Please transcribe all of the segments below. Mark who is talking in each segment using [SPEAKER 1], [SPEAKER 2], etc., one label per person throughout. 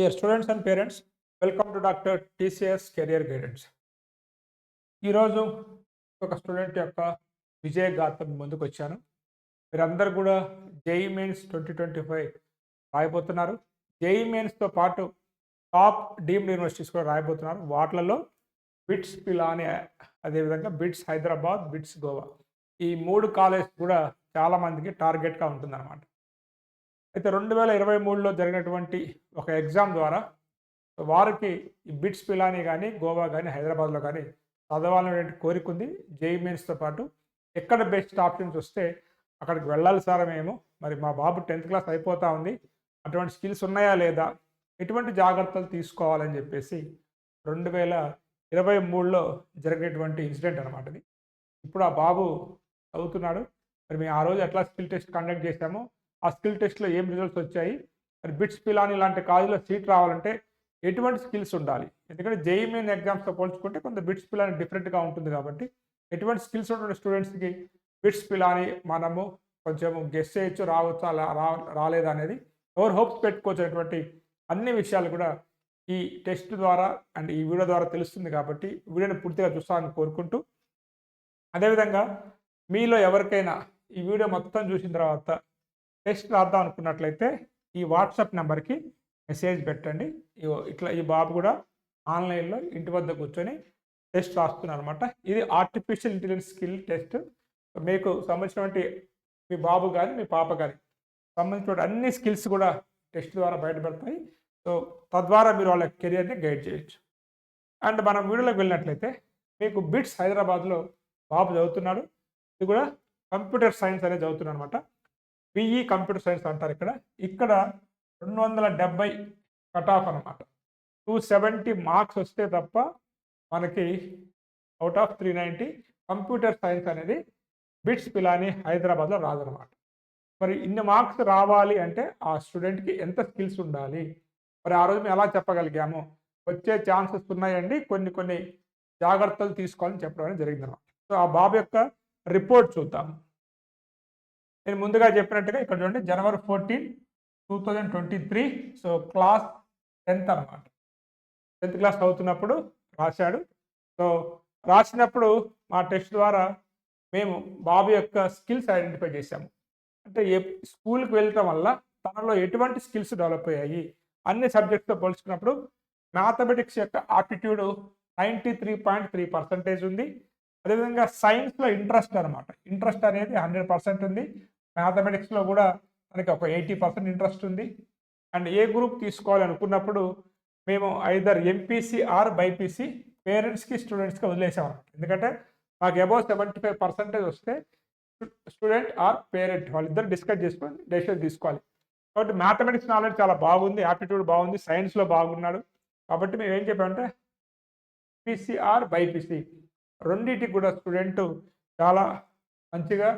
[SPEAKER 1] Dear students and parents welcome to doctor TCS career guidance ఈరోజు ఒక student యొక్క విజయ గాథ ముందుకు వచ్చాను. మీరందరూ కూడా JE mains twenty twenty five రాయబోతున్నారు. JEE మెయిన్స్తో పాటు టాప్ డీమ్డ్ యూనివర్సిటీస్ కూడా రాయబోతున్నారు. వాటిలలో బిట్స్ పిలాని అదేవిధంగా బిట్స్ హైదరాబాద్ బిట్స్ గోవా ఈ మూడు కాలేజ్ కూడా చాలామందికి టార్గెట్గా ఉంటుందన్నమాట. అయితే రెండు వేల ఇరవై మూడులో జరిగినటువంటి ఒక ఎగ్జామ్ ద్వారా వారికి ఈ బిట్స్ పిలాని కానీ గోవా కానీ హైదరాబాద్లో కానీ చదవాలనే కోరిక ఉంది. జేఈ మెయిన్స్తో పాటు ఎక్కడ బెస్ట్ ఆప్షన్స్ వస్తే అక్కడికి వెళ్ళాలి సార్ మేము. మరి మా బాబు టెన్త్ క్లాస్ అయిపోతా ఉంది. అటువంటి స్కిల్స్ ఉన్నాయా లేదా? ఎటువంటి జాగ్రత్తలు తీసుకోవాలని చెప్పేసి రెండు వేల ఇరవై మూడులో జరిగినటువంటి ఇన్సిడెంట్ అనమాట ఇది ఇప్పుడు ఆ బాబు చదువుతున్నాడు. మరి మేము ఆ రోజు ఎట్లా స్కిల్ టెస్ట్ కండక్ట్ చేశామో ఆ స్కిల్ టెస్ట్లో ఏం రిజల్ట్స్ వచ్చాయి? మరి బిట్స్ పిలాని లాంటి కాలేజీలో సీట్ రావాలంటే ఎటువంటి స్కిల్స్ ఉండాలి? ఎందుకంటే జేఈ మెయిన్ ఎగ్జామ్స్తో పోల్చుకుంటే కొంత బిట్స్ పిలాని డిఫరెంట్గా ఉంటుంది కాబట్టి ఎటువంటి స్కిల్స్ ఉన్న స్టూడెంట్స్కి బిట్స్ పిలాని మనము కొంచెం గెస్ చేయొచ్చు రావచ్చు అలా రా రాలేదా అనేది ఎవరు హోప్స్ పెట్టుకోవచ్చు అనేటువంటి అన్ని విషయాలు కూడా ఈ టెస్ట్ ద్వారా అండ్ ఈ వీడియో ద్వారా తెలుస్తుంది కాబట్టి వీడియోని పూర్తిగా చూస్తామని కోరుకుంటూ అదేవిధంగా మీలో ఎవరికైనా ఈ వీడియో మొత్తం చూసిన తర్వాత టెస్ట్ రాద్దాం అనుకున్నట్లయితే ఈ వాట్సాప్ నెంబర్కి మెసేజ్ పెట్టండి. ఇగో ఇట్లా ఈ బాబు కూడా ఆన్లైన్లో ఇంటి వద్ద కూర్చొని టెస్ట్ రాస్తున్నారు అనమాట ఇది ఆర్టిఫిషియల్ ఇంటెలిజెన్స్ స్కిల్ టెస్ట్ మీకు సంబంధించినటువంటి మీ బాబు కానీ మీ పాప కానీ సంబంధించిన అన్ని స్కిల్స్ కూడా టెస్ట్ ద్వారా బయటపడతాయి సో తద్వారా మీరు వాళ్ళ కెరియర్ని గైడ్ చేయొచ్చు. అండ్ మనం వీడియోలోకి వెళ్ళినట్లయితే మీకు బిట్స్ హైదరాబాద్లో బాబు చదువుతున్నాడు. ఇది కూడా కంప్యూటర్ సైన్స్ అనేది చదువుతున్నాడు అనమాట పిఈ కంప్యూటర్ సైన్స్ అంటారు ఇక్కడ. ఇక్కడ రెండు వందల డెబ్బై కట్ ఆఫ్ అనమాట టూ సెవెంటీ మార్క్స్ వస్తే తప్ప మనకి out of three ninety computer science అనేది బిట్స్ పిలాని హైదరాబాద్లో రాదనమాట మరి ఇన్ని మార్క్స్ రావాలి అంటే ఆ స్టూడెంట్కి ఎంత స్కిల్స్ ఉండాలి? మరి ఆ రోజు మేము ఎలా చెప్పగలిగాము? వచ్చే ఛాన్సెస్ ఉన్నాయండి. కొన్ని కొన్ని జాగ్రత్తలు తీసుకోవాలని చెప్పడం అనేది జరిగిందన్నమాట. సో ఆ బాబు యొక్క రిపోర్ట్ చూద్దాము నేను ముందుగా చెప్పినట్టుగా ఇక్కడ చూడండి January fourteen two thousand twenty three so class tenth అనమాట టెన్త్ క్లాస్ చదువుతున్నప్పుడు రాశాడు. సో రాసినప్పుడు మా టెస్ట్ ద్వారా మేము బాబు యొక్క స్కిల్స్ ఐడెంటిఫై చేశాము. అంటే ఏ స్కూల్కి వెళ్ళటం వల్ల తనలో ఎటువంటి స్కిల్స్ డెవలప్ అయ్యాయి? అన్ని సబ్జెక్ట్స్తో పోల్చుకున్నప్పుడు మ్యాథమెటిక్స్ యొక్క aptitude ninety three point three percentage ఉంది. అదేవిధంగా సైన్స్లో ఇంట్రెస్ట్ అనమాట ఇంట్రెస్ట్ అనేది హండ్రెడ్ పర్సెంట్ ఉంది. మ్యాథమెటిక్స్లో కూడా మనకి ఒక ఎయిటీ పర్సెంట్ ఇంట్రెస్ట్ ఉంది. అండ్ ఏ గ్రూప్ తీసుకోవాలి అనుకున్నప్పుడు మేము ఐదర్ ఎంపీసీ ఆర్ బైపీసీ పేరెంట్స్కి స్టూడెంట్స్కి వదిలేసామన్నమాట ఎందుకంటే మాకు అబౌవ్ సెవెంటీ ఫైవ్ పర్సెంటేజ్ వస్తే స్టూడెంట్ ఆర్ పేరెంట్ వాళ్ళిద్దరు డిస్కస్ చేసుకొని డెసిషన్ తీసుకోవాలి. కాబట్టి మ్యాథమెటిక్స్ నాలెడ్జ్ చాలా బాగుంది యాప్టిట్యూడ్ బాగుంది సైన్స్లో బాగున్నాడు. కాబట్టి మేము ఏం చెప్పామంటే పీసీఆర్ బైపీసీ రెండింటికి కూడా స్టూడెంట్ చాలా మంచిగా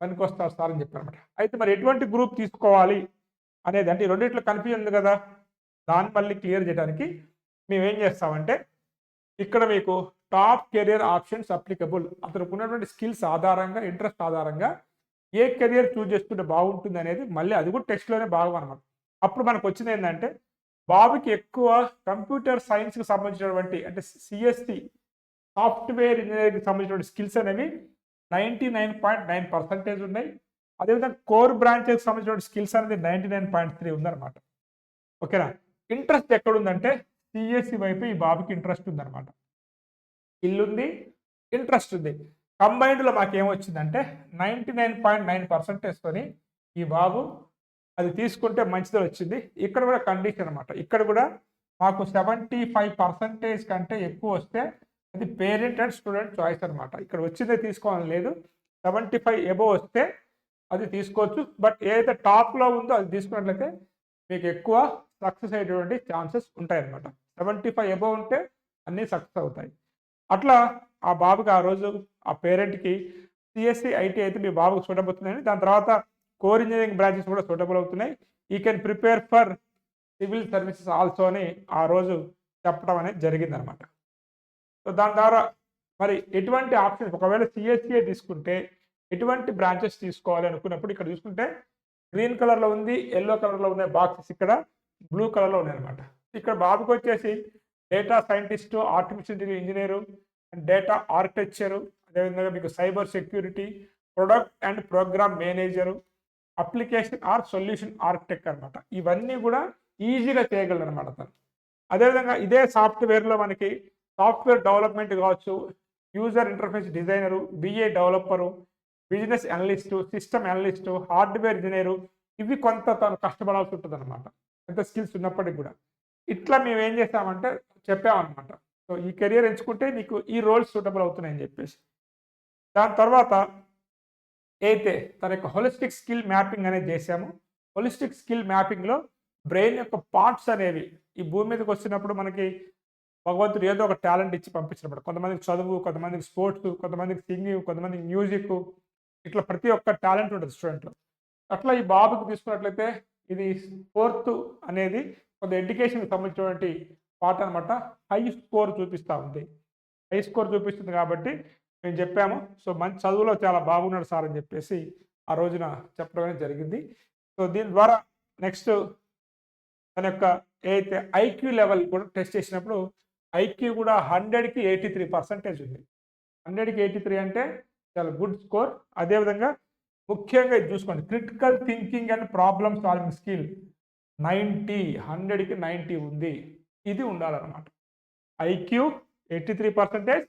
[SPEAKER 1] పనికొస్తారు సార్ అని చెప్పారనమాట అయితే మరి ఎటువంటి గ్రూప్ తీసుకోవాలి అనేది అంటే ఈ రెండిట్లో కన్ఫ్యూజన్ ఉంది కదా. దాన్ని మళ్ళీ క్లియర్ చేయడానికి మేము ఏం చేస్తామంటే ఇక్కడ మీకు టాప్ కెరియర్ ఆప్షన్స్ అప్లికబుల్ అతనికి ఉన్నటువంటి స్కిల్స్ ఆధారంగా ఇంట్రెస్ట్ ఆధారంగా ఏ కెరియర్ చూజ్ చేసుకుంటే బాగుంటుంది అనేది మళ్ళీ అది కూడా టెస్ట్లోనే భాగం అనమాట అప్పుడు మనకు వచ్చింది ఏంటంటే బాబుకి ఎక్కువ కంప్యూటర్ సైన్స్కి సంబంధించినటువంటి అంటే సిఎస్టి సాఫ్ట్వేర్ ఇంజనీరింగ్కి సంబంధించినటువంటి స్కిల్స్ అనేవి ninety nine point nine percentage ఉన్నాయి. అదేవిధంగా కోర్ బ్రాంచెస్కి సంబంధించిన స్కిల్స్ అనేది నైంటీ నైన్ పాయింట్ త్రీ ఉందన్నమాట. ఓకేనా? ఇంట్రెస్ట్ ఎక్కడుందంటే సిఎస్సి వైపు ఈ బాబుకి ఇంట్రెస్ట్ ఉందన్నమాట. ఇల్లుంది ఇంట్రెస్ట్ ఉంది. కంబైన్డ్లో మాకు ఏమొచ్చిందంటే నైంటీ నైన్ పాయింట్ నైన్ పర్సెంటేజ్తోని ఈ బాబు అది తీసుకుంటే మంచిది వచ్చింది. ఇక్కడ కూడా కండిషన్ అనమాట ఇక్కడ కూడా మాకు సెవెంటీ ఫైవ్ పర్సెంటేజ్ కంటే ఎక్కువ వస్తే అది పేరెంట్ అండ్ స్టూడెంట్ చాయిస్ అనమాట ఇక్కడ వచ్చిందే తీసుకోవాలని లేదు. సెవెంటీ ఫైవ్ ఎబో వస్తే అది తీసుకోవచ్చు. బట్ ఏదైతే టాప్లో ఉందో అది తీసుకున్నట్లయితే మీకు ఎక్కువ సక్సెస్ అయ్యేటువంటి ఛాన్సెస్ ఉంటాయి అనమాట సెవెంటీ ఫైవ్ ఎబో ఉంటే అన్నీ సక్సెస్ అవుతాయి. అట్లా ఆ బాబుకి ఆ రోజు ఆ పేరెంట్కి సిఎస్సి ఐటీ అయితే మీ బాబుకి సూటబుల్ అవుతుందని దాని తర్వాత కోర్ ఇంజనీరింగ్ బ్రాంచెస్ కూడా సూటబుల్ అవుతున్నాయి. ఈ can prepare for civil services also అని ఆ రోజు చెప్పడం అనేది జరిగిందనమాట సో దాని ద్వారా మరి ఎటువంటి ఆప్షన్స్ ఒకవేళ సిఎస్సిఏ తీసుకుంటే ఎటువంటి బ్రాంచెస్ తీసుకోవాలి అనుకున్నప్పుడు ఇక్కడ చూసుకుంటే గ్రీన్ కలర్లో ఉంది ఎల్లో కలర్లో ఉన్నాయి బాక్సెస్ ఇక్కడ బ్లూ కలర్లో ఉన్నాయన్నమాట. ఇక్కడ బాబుకి వచ్చేసి data scientist artificial engineer and data architecture అదేవిధంగా మీకు cyber security product and program manager application or solution architect అనమాట ఇవన్నీ కూడా ఈజీగా చేయగలరు అనమాట తను అదేవిధంగా ఇదే సాఫ్ట్వేర్లో మనకి సాఫ్ట్వేర్ డెవలప్మెంట్ కావచ్చు user interface designer BA developer business analyst system analyst hardware engineer ఇవి కొంత తను కష్టపడాల్సి ఉంటుంది అనమాట ఎంత స్కిల్స్ ఉన్నప్పటికి కూడా. ఇట్లా మేము ఏం చేస్తామంటే చెప్పామన్నమాట. సో ఈ కెరియర్ ఎంచుకుంటే నీకు ఈ రోల్స్ సూటబుల్ అవుతున్నాయని చెప్పేసి. దాని తర్వాత అయితే తన యొక్క హోలిస్టిక్ స్కిల్ మ్యాపింగ్ అనేది చేశాము. హోలిస్టిక్ స్కిల్ మ్యాపింగ్లో బ్రెయిన్ యొక్క పార్ట్స్ అనేవి ఈ భూమి మీదకి వచ్చినప్పుడు మనకి భగవంతుడు ఏదో ఒక టాలెంట్ ఇచ్చి పంపించినప్పుడు కొంతమందికి చదువు కొంతమందికి స్పోర్ట్స్ కొంతమందికి సింగింగ్ కొంతమందికి మ్యూజిక్ ఇట్లా ప్రతి ఒక్క టాలెంట్ ఉంటుంది స్టూడెంట్లో. అట్లా ఈ బాబుకి తీసుకున్నట్లయితే ఇది ఫోర్త్ అనేది కొంత ఎడ్యుకేషన్కి సంబంధించినటువంటి పార్ట్ అనమాట హై స్కోర్ చూపిస్తూ ఉంది. హై స్కోర్ చూపిస్తుంది కాబట్టి మేము చెప్పాము. సో మంచి చదువులో చాలా బాగున్నాడు సార్ అని చెప్పేసి ఆ రోజున చెప్పడం జరిగింది. సో దీని ద్వారా నెక్స్ట్ తన యొక్క ఏదైతే ఐక్యూ లెవెల్ కూడా టెస్ట్ చేసినప్పుడు ఐక్యూ కూడా హండ్రెడ్కి ఎయిటీ త్రీ పర్సెంటేజ్ ఉంది. హండ్రెడ్కి ఎయిటీ త్రీ అంటే చాలా గుడ్ స్కోర్. అదేవిధంగా ముఖ్యంగా ఇది చూసుకోండి. Critical thinking and problem solving skill ninety హండ్రెడ్కి నైంటీ ఉంది. ఇది ఉండాలన్నమాట. IQ eighty three percentage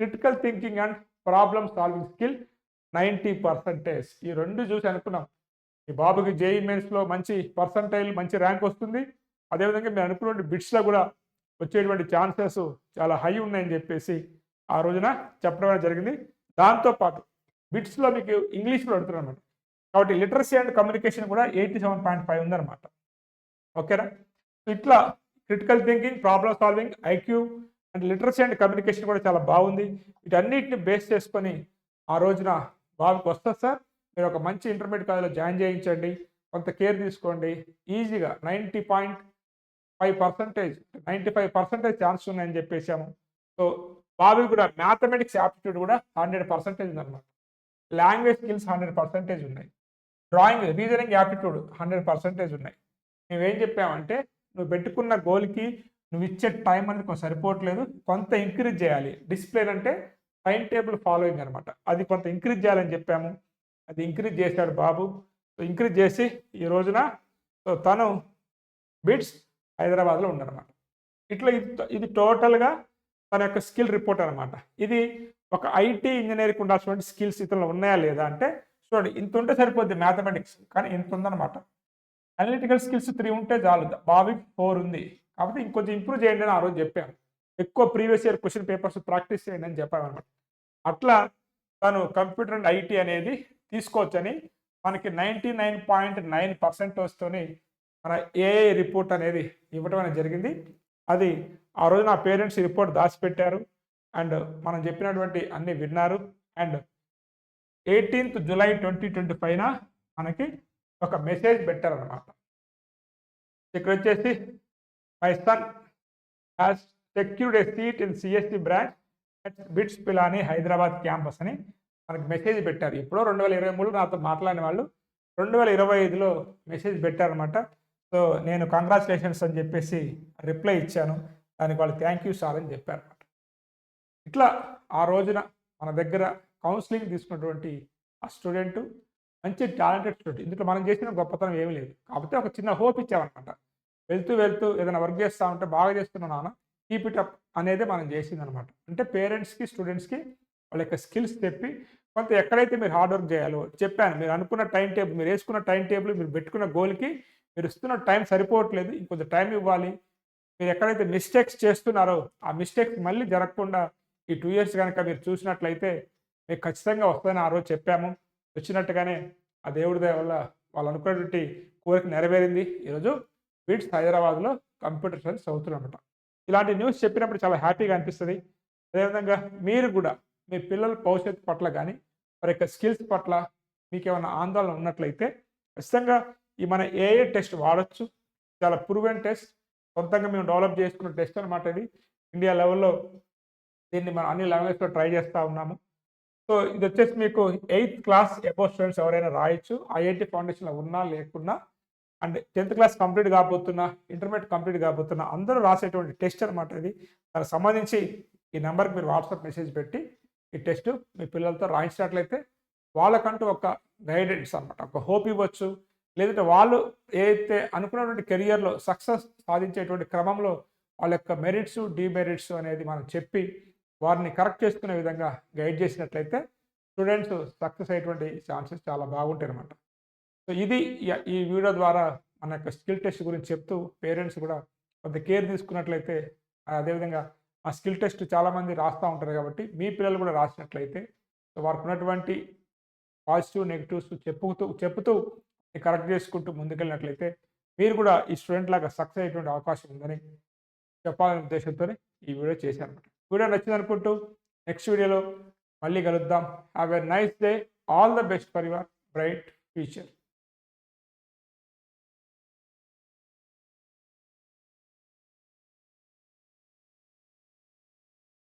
[SPEAKER 1] critical thinking and problem solving skill ninety percentage. ఈ రెండు చూసి అనుకున్నాం. ఈ బాబుకి జేఈ మెయిన్స్లో మంచి పర్సంటైల్ మంచి ర్యాంక్ వస్తుంది. అదేవిధంగా మీరు అనుకున్న బిట్స్లో కూడా వచ్చేటువంటి ఛాన్సెస్ చాలా హై ఉన్నాయని చెప్పేసి ఆ రోజున చెప్పడం జరిగింది. దాంతోపాటు బిట్స్లో మీకు ఇంగ్లీష్లో అడుగుతున్నారు అనమాట కాబట్టి లిటరసీ అండ్ కమ్యూనికేషన్ కూడా ఎయిటీ సెవెన్ పాయింట్ ఫైవ్ ఉందన్నమాట. ఓకేనా? సో ఇట్లా critical thinking problem solving IQ and literacy and communication కూడా చాలా బాగుంది. వీటన్నిటిని బేస్ చేసుకొని ఆ రోజున బాబుకి వస్తుంది సార్. మీరు ఒక మంచి ఇంటర్మీడియట్ కాలేజ్లో జాయిన్ చేయించండి. కొంత కేర్ తీసుకోండి. ఈజీగా ninety point five percentage ninety five percentage chance ఉన్నాయని చెప్పేసాము సో బాబు కూడా మ్యాథమెటిక్స్ యాప్టిట్యూడ్ కూడా హండ్రెడ్ పర్సెంటేజ్ ఉందన్నమాట. లాంగ్వేజ్ స్కిల్స్ హండ్రెడ్ పర్సెంటేజ్ ఉన్నాయి. Drawing reasoning aptitude hundred percentage ఉన్నాయి. మేమేం చెప్పామంటే నువ్వు పెట్టుకున్న గోల్కి నువ్వు ఇచ్చే టైం అనేది కొంచెం సరిపోవట్లేదు. కొంత ఇంక్రీజ్ చేయాలి. డిసిప్లిన్ అంటే టైం టేబుల్ ఫాలోయింగ్ అనమాట అది కొంత ఇంక్రీజ్ చేయాలని చెప్పాము. అది ఇంక్రీజ్ చేశాడు బాబు. ఇంక్రీజ్ చేసి ఈ రోజున తను బిట్స్ హైదరాబాద్లో ఉండనమాట ఇట్లా ఇది- ఇది టోటల్గా తన యొక్క స్కిల్ రిపోర్ట్ అనమాట ఇది ఒక ఐటీ ఇంజనీర్కి ఉండాల్సినటువంటి స్కిల్స్ ఇతరులు ఉన్నాయా లేదా అంటే చూడండి ఇంత ఉంటే సరిపోద్ది మ్యాథమెటిక్స్ కానీ ఇంత ఉందన్నమాట. అనలిటికల్ స్కిల్స్ త్రీ ఉంటే చాలు బాబీకి ఫోర్ ఉంది. కాబట్టి ఇంకొంచెం ఇంప్రూవ్ చేయండి అని ఆ రోజు చెప్పాను. ఎక్కువ previous year question papers practice చేయండి అని చెప్పాను అనమాట అట్లా తను కంప్యూటర్ అండ్ ఐటీ అనేది తీసుకోవచ్చని మనకి ninety nine point nine percent వస్తూనే మన ఏఐ రిపోర్ట్ అనేది ఇవ్వటం అనేది జరిగింది. అది ఆ రోజు నా పేరెంట్స్ రిపోర్ట్ దాచిపెట్టారు. అండ్ మనం చెప్పినటువంటి అన్ని విన్నారు. And eighteenth July twenty twenty పైన మనకి ఒక మెసేజ్ పెట్టారనమాట ఇక్కడ వచ్చేసి my son has secured a seat in CSC branch at BITS Pilani Hyderabad campus అని మనకి మెసేజ్ పెట్టారు. ఎప్పుడో రెండు వేల ఇరవై మూడు నాతో మాట్లాడిన వాళ్ళు రెండు వేల ఇరవై ఐదులో మెసేజ్ పెట్టారనమాట సో నేను కంగ్రాచులేషన్స్ అని చెప్పేసి రిప్లై ఇచ్చాను. దానికి వాళ్ళు థ్యాంక్ యూ సార్ అని చెప్పారు అనమాట ఇట్లా ఆ రోజున మన దగ్గర కౌన్సిలింగ్ తీసుకున్నటువంటి ఆ స్టూడెంట్ మంచి టాలెంటెడ్ స్టూడెంట్ ఇందులో మనం చేసిన గొప్పతనం ఏమీ లేదు. కాకపోతే ఒక చిన్న హోప్ ఇచ్చామన్నమాట వెళ్తూ వెళ్తూ ఏదైనా వర్క్ చేస్తా ఉంటే బాగా చేస్తున్నా నాన్న కీప్ ఇట్ అప్ అనేది మనం చేసిందనమాట అంటే పేరెంట్స్కి స్టూడెంట్స్కి వాళ్ళ యొక్క స్కిల్స్ చెప్పి కొంత ఎక్కడైతే మీరు హార్డ్ వర్క్ చేయాలో చెప్పాను. మీరు అనుకున్న టైం టేబుల్ మీరు వేసుకున్న టైం టేబుల్ మీరు పెట్టుకున్న గోల్కి మీరు ఇస్తున్న టైం సరిపోవట్లేదు ఇంకొంచెం టైం ఇవ్వాలి. మీరు ఎక్కడైతే మిస్టేక్స్ చేస్తున్నారో ఆ మిస్టేక్స్ మళ్ళీ జరగకుండా ఈ టూ ఇయర్స్ కనుక మీరు చూసినట్లయితే మీకు ఖచ్చితంగా వస్తుందని ఆ రోజు చెప్పాము. వచ్చినట్టుగానే ఆ దేవుడి దయ వల్ల వాళ్ళు అనుకున్నటువంటి కోరిక నెరవేరింది. ఈరోజు బిట్స్ హైదరాబాద్లో కంప్యూటర్ సైన్స్ చదువుతున్నమాట ఇలాంటి న్యూస్ చెప్పినప్పుడు చాలా హ్యాపీగా అనిపిస్తుంది. అదేవిధంగా మీరు కూడా మీ పిల్లల భవిష్యత్తు పట్ల కానీ వారి యొక్క స్కిల్స్ పట్ల మీకు ఏమైనా ఆందోళన ఉన్నట్లయితే ఖచ్చితంగా ఈ మన ఏఏ టెస్ట్ వాడచ్చు. చాలా ప్రూవెన్ టెస్ట్ సొంతంగా మేము డెవలప్ చేసుకున్న టెస్ట్ అనమాట ఇది. ఇండియా లెవెల్లో దీన్ని మనం అన్ని లాంగ్వేజ్లో ట్రై చేస్తూ ఉన్నాము. సో ఇది వచ్చేసి మీకు ఎయిత్ క్లాస్ అబౌవ్ స్టూడెంట్స్ ఎవరైనా రాయొచ్చు. ఐఐటి ఫౌండేషన్లో ఉన్నా లేకున్నా అండ్ టెన్త్ క్లాస్ కంప్లీట్ కాబోతున్నా ఇంటర్మీడియట్ కంప్లీట్ కాబోతున్నా అందరూ రాసేటువంటి టెస్ట్ అనమాట ఇది. దానికి సంబంధించి ఈ నెంబర్కి మీరు వాట్సాప్ మెసేజ్ పెట్టి ఈ టెస్ట్ మీ పిల్లలతో రాయించినట్లయితే వాళ్ళకంటూ ఒక గైడెన్స్ అనమాట ఒక హోప్ ఇవ్వచ్చు. లేదంటే వాళ్ళు ఏదైతే అనుకున్నటువంటి కెరియర్లో సక్సెస్ సాధించేటువంటి క్రమంలో వాళ్ళ యొక్క మెరిట్స్ డిమెరిట్స్ అనేది మనం చెప్పి వారిని కరెక్ట్ చేసుకునే విధంగా గైడ్ చేసినట్లయితే స్టూడెంట్స్ సక్సెస్ అయ్యేటువంటి ఛాన్సెస్ చాలా బాగుంటాయి అనమాట సో ఇది ఈ- వీడియో ద్వారా మన యొక్క స్కిల్ టెస్ట్ గురించి చెప్తూ పేరెంట్స్ కూడా కొంత కేర్ తీసుకున్నట్లయితే అదేవిధంగా ఆ స్కిల్ టెస్ట్ చాలామంది రాస్తూ ఉంటారు కాబట్టి మీ పిల్లలు కూడా రాసినట్లయితే సో వారికి ఉన్నటువంటి పాజిటివ్ నెగిటివ్స్ చెప్పుతూ చెప్తూ కరెక్ట్ చేసుకుంటూ ముందుకెళ్ళినట్లయితే మీరు కూడా ఈ స్టూడెంట్ లాగా సక్సెస్ అయ్యేటువంటి అవకాశం ఉందని చెప్పాలనే ఉద్దేశంతో ఈ వీడియో చేశాను. అనమాట వీడియో నచ్చింది అనుకుంటూ నెక్స్ట్ వీడియోలో మళ్ళీ కలుద్దాం. Have a nice day all the best for your bright future